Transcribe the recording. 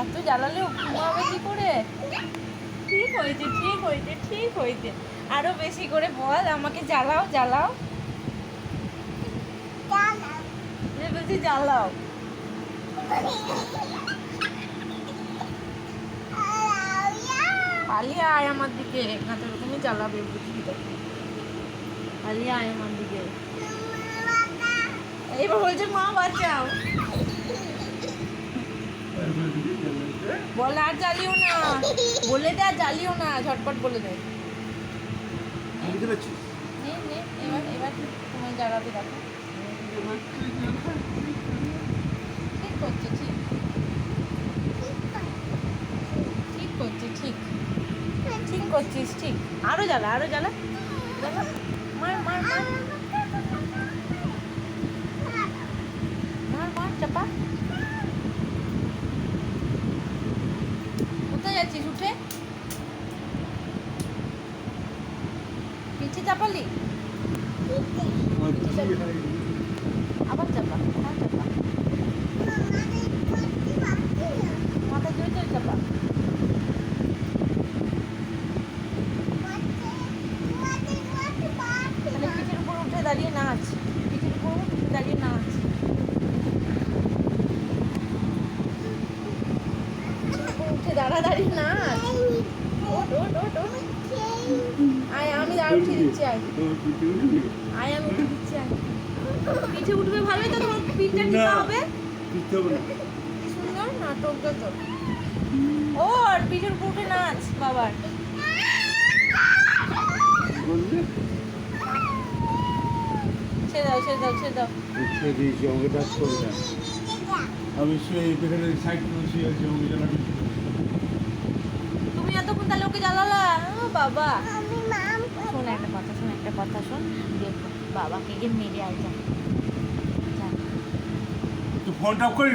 এত জ্বালালেও ঘুমাবে কি করে? ঠিক হয়েছে ঠিক হয়েছে ঠিক হয়েছে। আরও বেশি করে বল, আমাকে জ্বালাও জ্বালাও। বেশি জ্বালাও। পালিয়ে আয় আমার দিকে। না, তো জ্বালাবে বুঝবি তো। পালিয়ে আয় আমার দিকে। এইবার বলছে, মা, বাঁচাও। বল, আর জ্বালিও না। বলে দে, আর জ্বালিও না। ঝটপট বলে দে। এবার এবার ঠিক ঠিক। ঠিক করছে, ঠিক। ঠিক করছিস, ঠিক। আরও জ্বালা আরও জ্বালা জ্বালা। চাপা কোথায় যাচ্ছিস? উঠে। পিছে চাপালি? আবার চাপা হ্যাঁ চাপা। মাথা জোরে জোরে চাপা। পিঠের উপর উঠে দাঁড়িয়ে নাচ পিঠের উপর উঠে দাঁড়িয়ে নাচ পিঠের উপর উঠে দাঁড়া ওট ওট আয় আমি আর উঠিয়ে দিচ্ছি আয়। আয় আমি উঠে দিচ্ছি আয়। পিঠে উঠবে ভালোই তো তোমার পিঠটা নিতে না। হবে সুন্দর? নাটক তো ও আর পিঠের উপর উঠে নাচ বাবার। আমি সেই এখানে সাইড করে শুয়ে আছি বাবা। শোন একটা কথা শোন একটা কথা শোন। দেখো বাবাকে গিয়ে মেরে আয় যা। ফোনটা করি